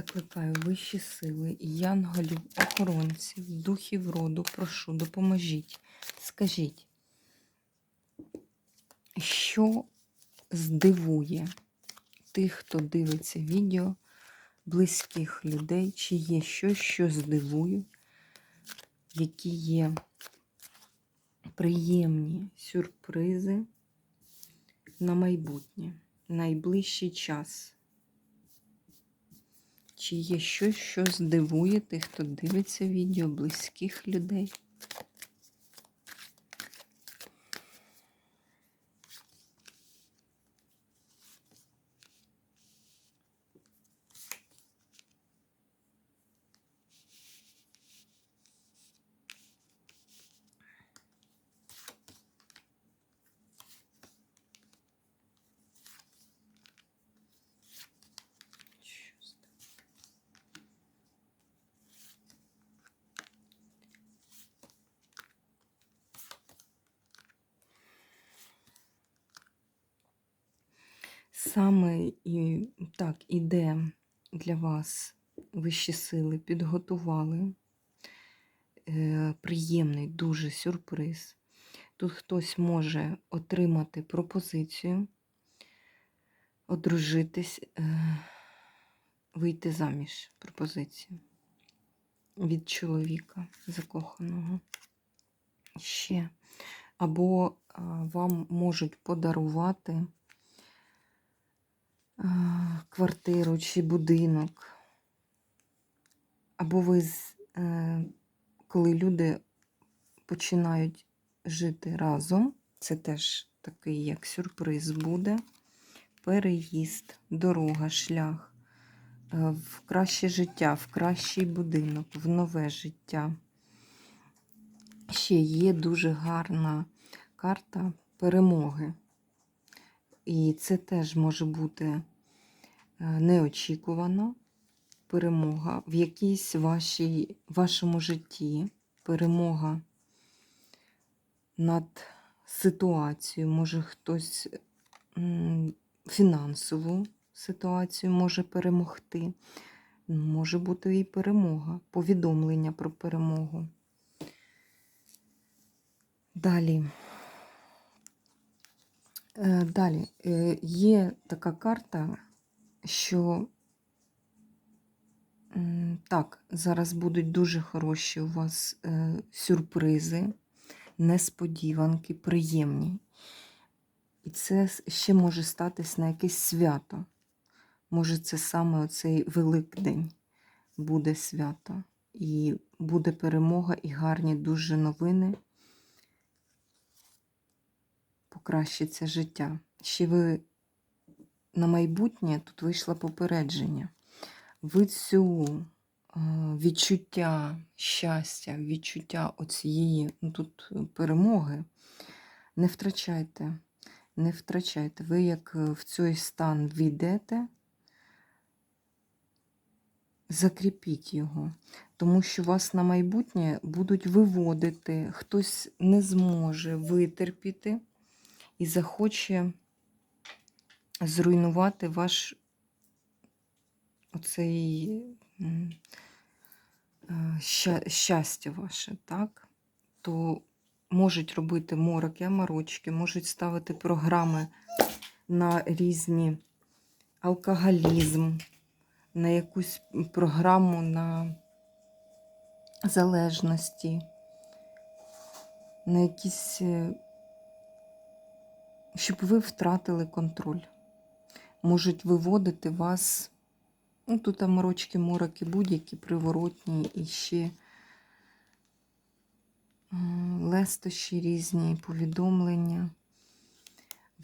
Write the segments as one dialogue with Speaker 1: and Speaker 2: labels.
Speaker 1: Закликаю вищі сили, янголів, охоронців, духів роду, прошу, допоможіть. Скажіть, що здивує тих, хто дивиться відео, близьких людей, чи є щось, що здивує, які є приємні сюрпризи на майбутнє, найближчий час. Чи є щось, що здивує тих, хто дивиться відео близьких людей? Саме і так іде для вас вищі сили, підготували е, приємний дуже сюрприз. Тут хтось може отримати пропозицію, одружитись, е, вийти заміж пропозицію від чоловіка закоханого. Ще. Або вам можуть подарувати квартиру чи будинок. Або ви, е, коли люди починають жити разом, це теж такий як сюрприз буде. Переїзд, дорога, шлях е, в краще життя, в кращий будинок, в нове життя. Ще є дуже гарна карта перемоги. І це теж може бути е, неочікувано перемога в якійсь вашій, вашому житті, перемога над ситуацією, може хтось фінансову ситуацію може перемогти. Може бути і перемога, повідомлення про перемогу. Далі. Е, Далі Е, є така карта, що так, зараз будуть дуже хороші у вас е, сюрпризи, несподіванки, приємні. І це ще може статись на якесь свято. Може, це саме оцей Великдень буде свято. І буде перемога і гарні дуже новини. Покращиться життя. Ще ви на майбутнє тут вийшло попередження. Ви цю е, відчуття щастя, відчуття оцієї ну, тут е, перемоги не втрачайте. Не втрачайте. Ви як е, в цей стан війдете, закріпіть його, тому що вас на майбутнє будуть виводити, хтось не зможе витерпіти і захоче зруйнувати ваш оцей е, ща- щастя ваше, так? То можуть робити мороки, амарочки, можуть ставити програми на різні алкоголізм, на якусь програму на залежності, на якісь, е, щоб ви втратили контроль. Можуть виводити вас, ну тут аморочки, мороки будь-які приворотні і ще лестощі різні, повідомлення.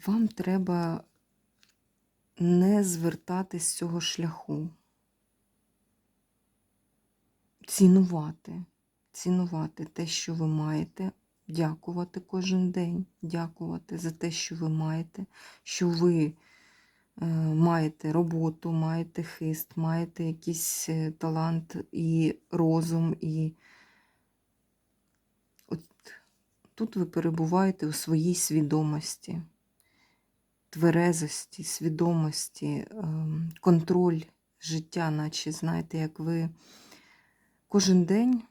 Speaker 1: Вам треба не звертати з цього шляху. Цінувати, цінувати те, що ви маєте, дякувати кожен день, дякувати за те, що ви маєте, що ви маєте роботу, маєте хист, маєте якийсь е, талант і розум, і от тут ви перебуваєте у своїй свідомості, тверезості, свідомості, ем, контроль життя, наче знаєте, як ви кожен день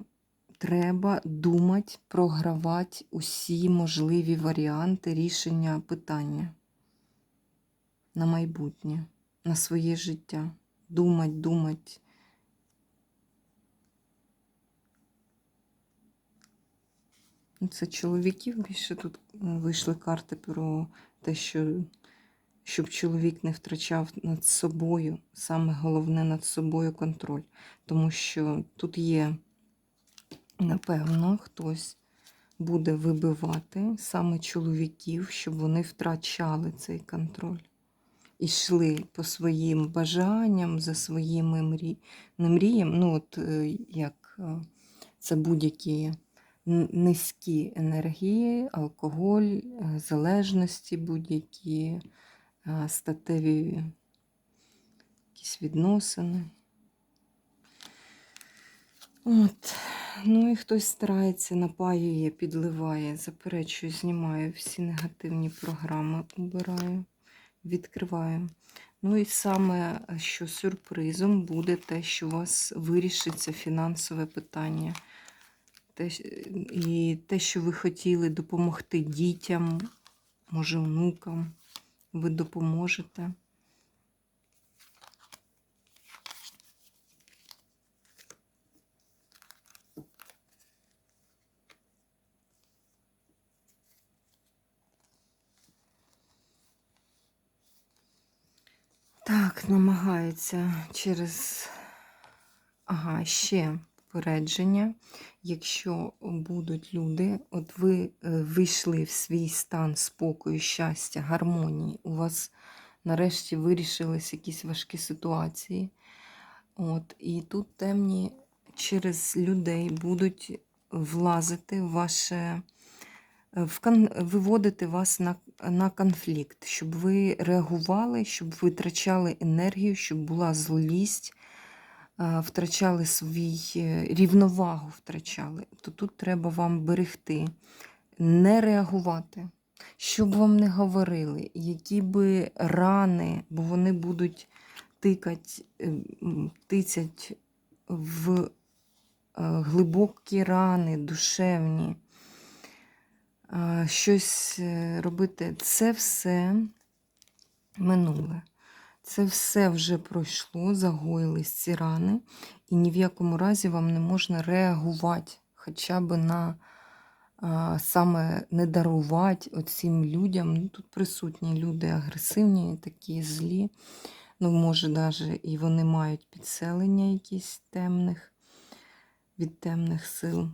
Speaker 1: треба думати, програвати усі можливі варіанти рішення питання на майбутнє, на своє життя. Думати, думати. Ну, Це чоловіків більше тут вийшли карти про те, що щоб чоловік не втрачав над собою, саме головне над собою контроль. Тому що тут є, напевно, хтось буде вибивати саме чоловіків, щоб вони втрачали цей контроль. Йшли по своїм бажанням, за своїми мрі... не мріям, ну от е, як е, це будь-які низькі енергії, алкоголь, е, залежності будь-які, статеві якісь відносини. От. Ну і хтось старається, напаює, підливає, заперечує, знімає всі негативні програми, убираю, відкриваю. Ну і саме, що сюрпризом буде те, що у вас вирішиться фінансове питання. Те, і те, що ви хотіли допомогти дітям, може, внукам, ви допоможете. Так, намагається через. Ага, ще попередження. Якщо будуть люди, от ви е, вийшли в свій стан спокою, щастя, гармонії, у вас нарешті вирішились якісь важкі ситуації. От, і тут темні через людей будуть влазити в ваше, виводити вас на, на конфлікт, щоб ви реагували, щоб витрачали енергію, щоб була злість, е, втрачали свій е, рівновагу, втрачали. То тут треба вам берегти, не реагувати. Щоб вам не говорили, які би рани, бо вони будуть тикать, е, тицять в глибокі рани, душевні, щось е, робити. Це все минуле. Це все вже пройшло, загоїлись ці рани, і ні в якому разі вам не можна реагувати хоча б на а, саме не дарувати оцим людям. Ну, тут присутні люди агресивні, такі злі. Ну, може, навіть і вони мають підселення якісь темних від темних сил.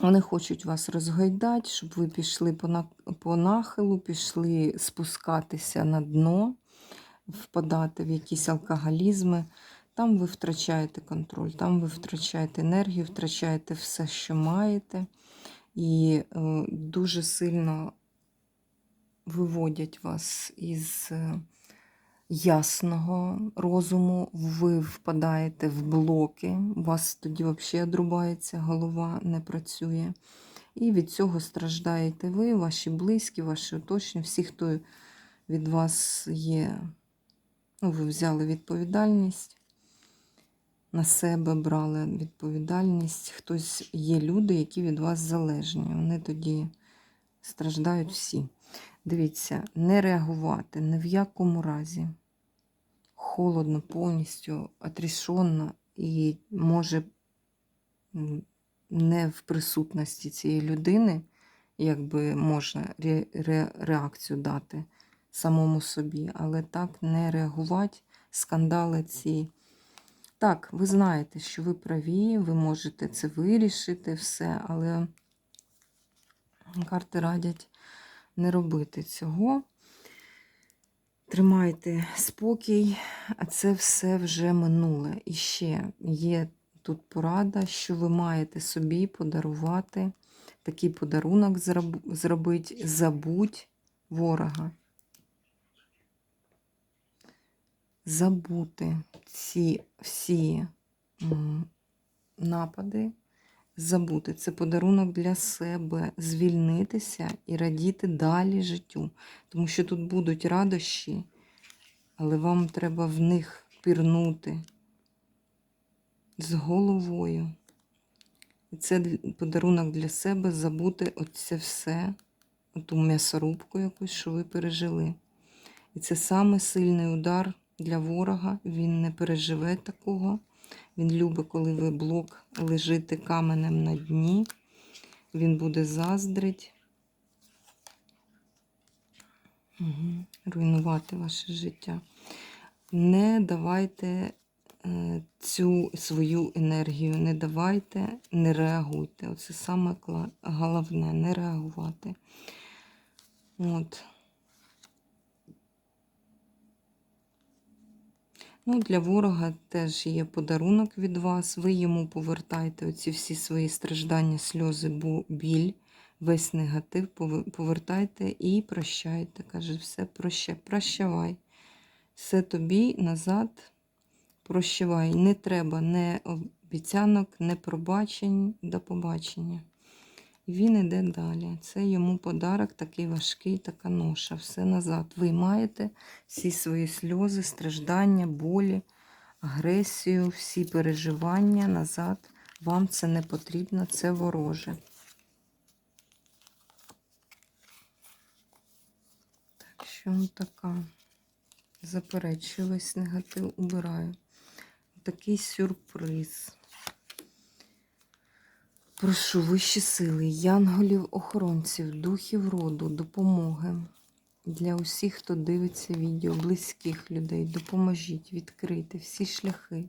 Speaker 1: Вони хочуть вас розгойдати, щоб ви пішли по, нахилу, пішли спускатися на дно, впадати в якісь алкоголізми. Там ви втрачаєте контроль, там ви втрачаєте енергію, втрачаєте все, що маєте, і е, дуже сильно виводять вас із е, ясного розуму, ви впадаєте в блоки, у вас тоді взагалі одрубається, голова не працює. І від цього страждаєте ви, ваші близькі, ваші оточні, всі, хто від вас є, ну, ви взяли відповідальність на себе брали відповідальність. Хтось є люди, які від вас залежні. Вони тоді страждають всі. Дивіться, не реагувати ні в якому разі. Холодно, повністю, отрішенно і може не в присутності цієї людини, якби можна ре, ре, реакцію дати самому собі, але так не реагувати, скандали ці. Так, ви знаєте, що ви праві, ви можете це вирішити, все, але карти радять не робити цього. Тримайте спокій, а це все вже минуле. І ще є тут порада, що ви маєте собі подарувати такий подарунок зроб- зробити. Забудь ворога. Забути ці всі напади, забути. Це подарунок для себе, звільнитися і радіти далі життю. Тому що тут будуть радощі, але вам треба в них пірнути з головою. І це подарунок для себе забути оце все, оту м'ясорубку якусь, що ви пережили. І це саме сильний удар для ворога. Він не переживе такого. Він любить, коли ви блок лежите каменем на дні. Він буде заздрить. Угу. Руйнувати ваше життя. Не давайте е, цю свою енергію, не давайте, не реагуйте. Оце саме головне не реагувати. От. Ну, для ворога теж є подарунок від вас. Ви йому повертаєте оці всі свої страждання, сльози, біль, весь негатив повертайте і прощайте. Каже, все прощай, прощавай. Все тобі назад прощавай. Не треба не обіцянок, не пробачень, до побачення. Він іде далі. Це йому подарок такий важкий, така ноша. Все назад. Ви маєте всі свої сльози, страждання, болі, агресію, всі переживання назад. Вам це не потрібно, це вороже. Так що така. Заперечую весь негатив, убираю. Такий сюрприз. Прошу вищі сили, янголів, охоронців, духів роду, допомоги для усіх, хто дивиться відео, близьких людей. Допоможіть відкрити всі шляхи.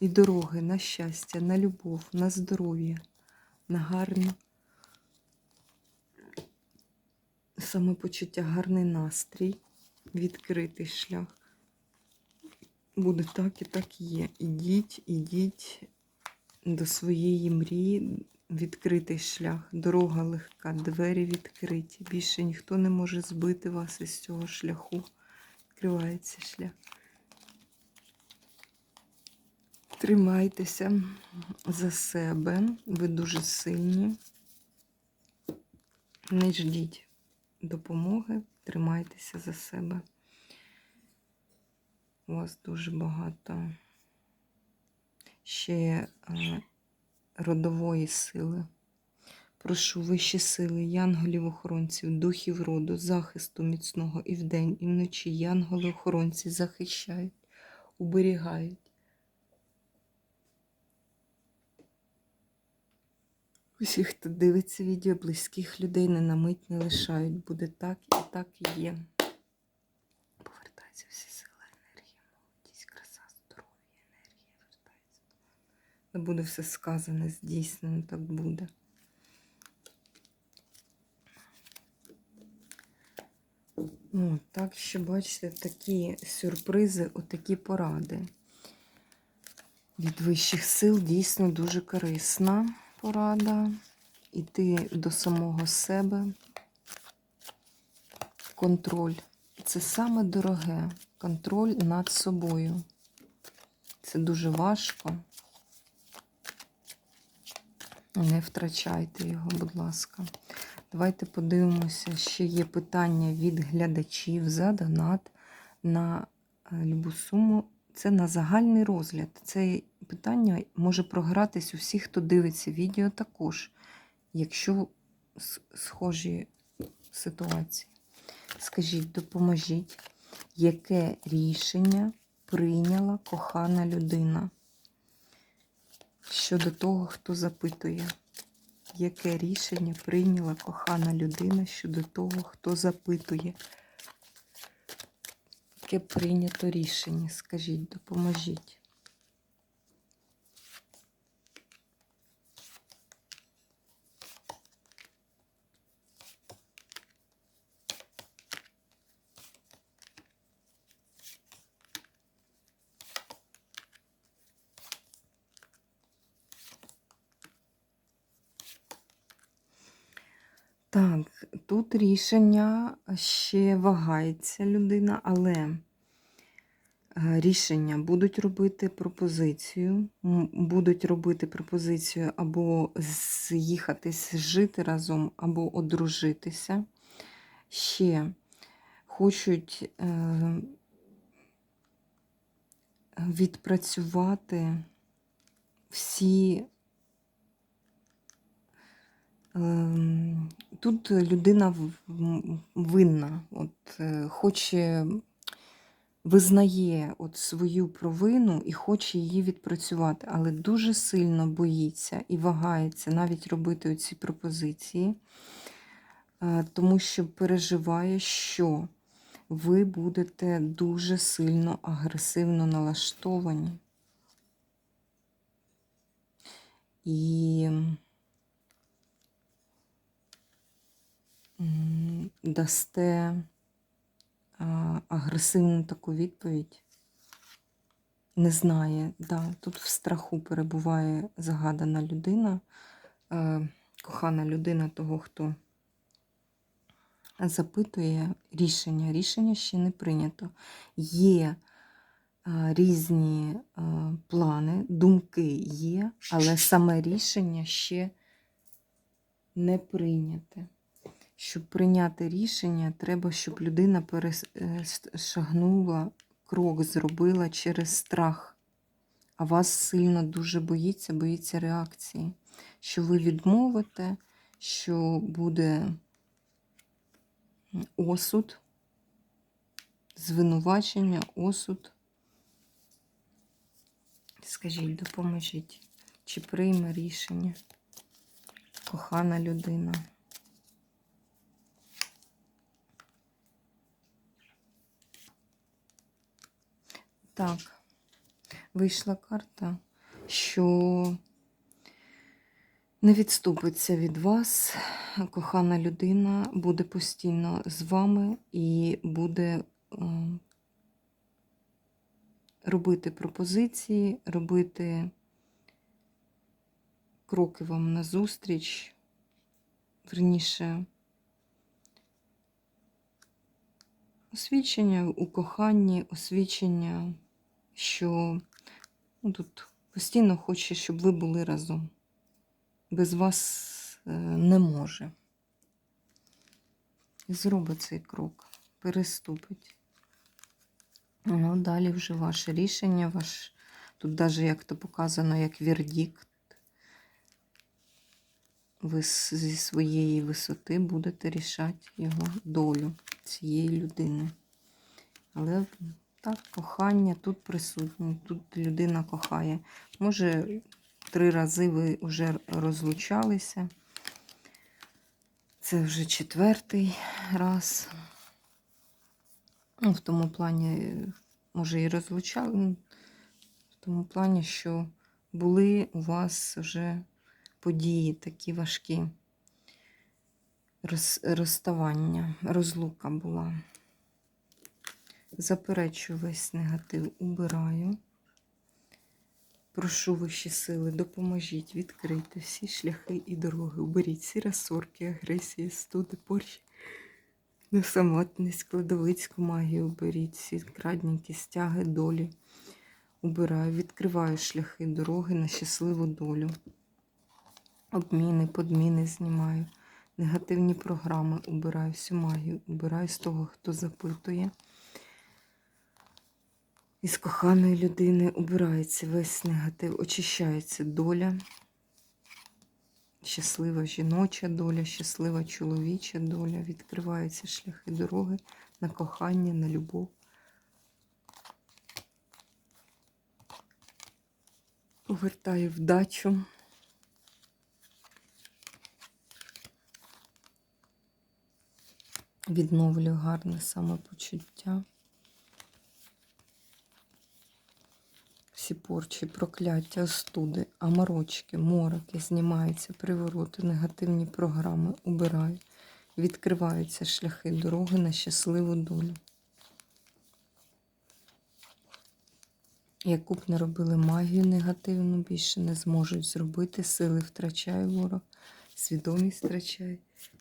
Speaker 1: І дороги на щастя, на любов, на здоров'я, на гарне самопочуття, гарний настрій, відкритий шлях. Буде так і так є. Ідіть, ідіть до своєї мрії, відкритий шлях, дорога легка, двері відкриті. Більше ніхто не може збити вас із цього шляху. Відкривається шлях. Тримайтеся за себе, ви дуже сильні. Не ждіть допомоги, тримайтеся за себе. У вас дуже багато ще е, родової сили. Прошу вищі сили, янголів-охоронців, духів роду, захисту міцного і вдень, і вночі янголи-охоронці захищають, уберігають. Усіх, хто дивиться відео, близьких людей не на мить не лишають. Буде так і так і є. Повертаються всі Не буде все сказане, здійснено, так буде. Ну, так що, бачите, такі сюрпризи, отакі поради. Від вищих сил дійсно дуже корисна порада. Іти до самого себе. Контроль. Це саме дороге. Контроль над собою. Це дуже важко. Не втрачайте його, будь ласка. Давайте подивимося, ще є питання від глядачів за донат на е, любу суму. Це на загальний розгляд. Це питання може програтись у всіх, хто дивиться відео також, якщо схожі ситуації. Скажіть, допоможіть, яке рішення прийняла кохана людина щодо того, хто запитує? Яке рішення прийняла кохана людина щодо того, хто запитує? Яке прийнято рішення? Скажіть, допоможіть. Так, тут рішення ще вагається людина, але е, рішення будуть робити пропозицію, будуть робити пропозицію або з'їхатись, жити разом, або одружитися. Ще хочуть е, відпрацювати всі. Ем, Тут людина винна, от, е, хоче, визнає от свою провину і хоче її відпрацювати, але дуже сильно боїться і вагається навіть робити ці пропозиції, е, тому що переживає, що ви будете дуже сильно агресивно налаштовані. Дасте агресивну таку відповідь. Не знає, да, тут в страху перебуває загадана людина, е, кохана людина того, хто запитує рішення. Рішення ще не прийнято. Є а, різні а, плани, думки є, але саме рішення ще не прийняте. Щоб прийняти рішення, треба, щоб людина перешагнула крок, зробила через страх. А вас сильно дуже боїться, боїться реакції. Що ви відмовите, що буде осуд, звинувачення, осуд. Скажіть, допоможіть, чи прийме рішення кохана людина? Так, вийшла карта, що не відступиться від вас. Кохана людина буде постійно з вами і буде е, робити пропозиції, робити кроки вам назустріч, верніше, освічення у коханні, освічення, що ну, тут постійно хоче, щоб ви були разом. Без вас е, не може. Зробить цей крок, переступить. Ну, далі вже ваше рішення, ваш, тут навіть як то показано, як вердикт. Ви зі своєї висоти будете рішати його долю цієї людини. Але так, кохання тут присутнє, тут людина кохає. Може, три рази ви вже розлучалися. Це вже четвертий раз. Ну, в тому плані, може, і розлучали, ну, в тому плані, що були у вас вже події такі важкі. Роз, розставання, розлука була. Заперечу весь негатив, убираю. Прошу вищі сили, допоможіть відкрити всі шляхи і дороги. Уберіть всі розсорки, агресії, студи, порчі, несамотність, кладовицьку магію уберіть, всі крадніки, стяги, долі. Убираю, відкриваю шляхи дороги на щасливу долю. Обміни, подміни знімаю. Негативні програми убираю, всю магію, убираю з того, хто запитує. Із коханої людини убирається весь негатив, очищається доля, щаслива жіноча доля, щаслива чоловіча доля, відкриваються шляхи дороги на кохання, на любов. Повертаю вдачу. Відновлю гарне самопочуття. Всі порчі, прокляття, остуди, аморочки, мороки знімаються, привороти, негативні програми убираю. Відкриваються шляхи дороги на щасливу долю. Яку б не робили магію негативну, більше не зможуть зробити. Сили втрачає ворог, свідомість втрачає,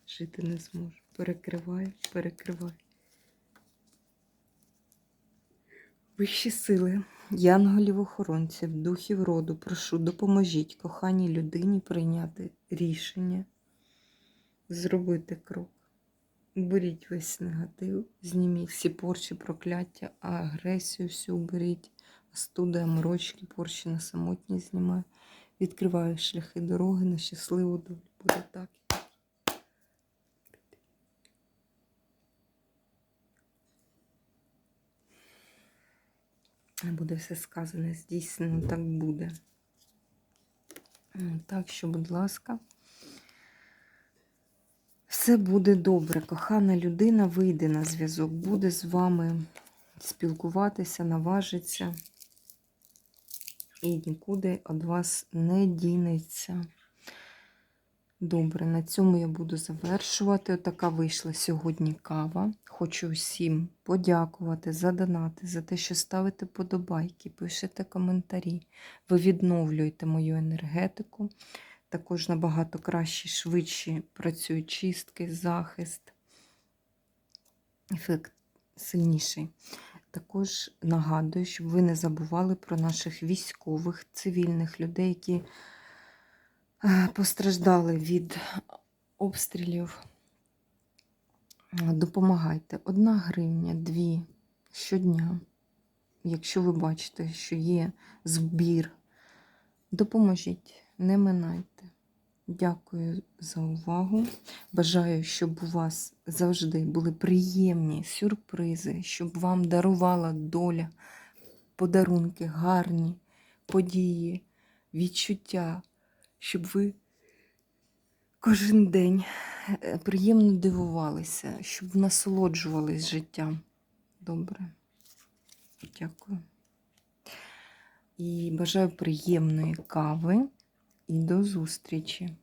Speaker 1: жити не зможу. Перекриваю, перекриваю. Вищі сили, янголів-охоронців, духів роду, прошу, допоможіть коханій людині прийняти рішення, зробити крок. Уберіть весь негатив, зніміть всі порчі, прокляття, агресію всю уберіть, студи, морочки, порчі на самотність знімаю. Відкриваю шляхи дороги на щасливу долю. Буде так. Буде все сказане, здійснено, так буде. Так що, будь ласка, все буде добре. Кохана людина вийде на зв'язок, буде з вами спілкуватися, наважиться і нікуди від вас не дінеться. Добре, на цьому я буду завершувати. Отака вийшла сьогодні кава. Хочу всім подякувати за донати, за те, що ставите подобайки, пишете коментарі. Ви відновлюєте мою енергетику. Також набагато краще, швидше працюють чистки, захист. Ефект сильніший. Також нагадую, щоб ви не забували про наших військових, цивільних людей, які постраждали від обстрілів. Допомагайте. Одна гривня, дві щодня. Якщо ви бачите, що є збір, допоможіть, не минайте. Дякую за увагу. Бажаю, щоб у вас завжди були приємні сюрпризи, щоб вам дарувала доля, подарунки, гарні події, відчуття, щоб ви кожен день е, приємно дивувалися, щоб насолоджувались життям. Добре. Дякую. І бажаю приємної кави і до зустрічі!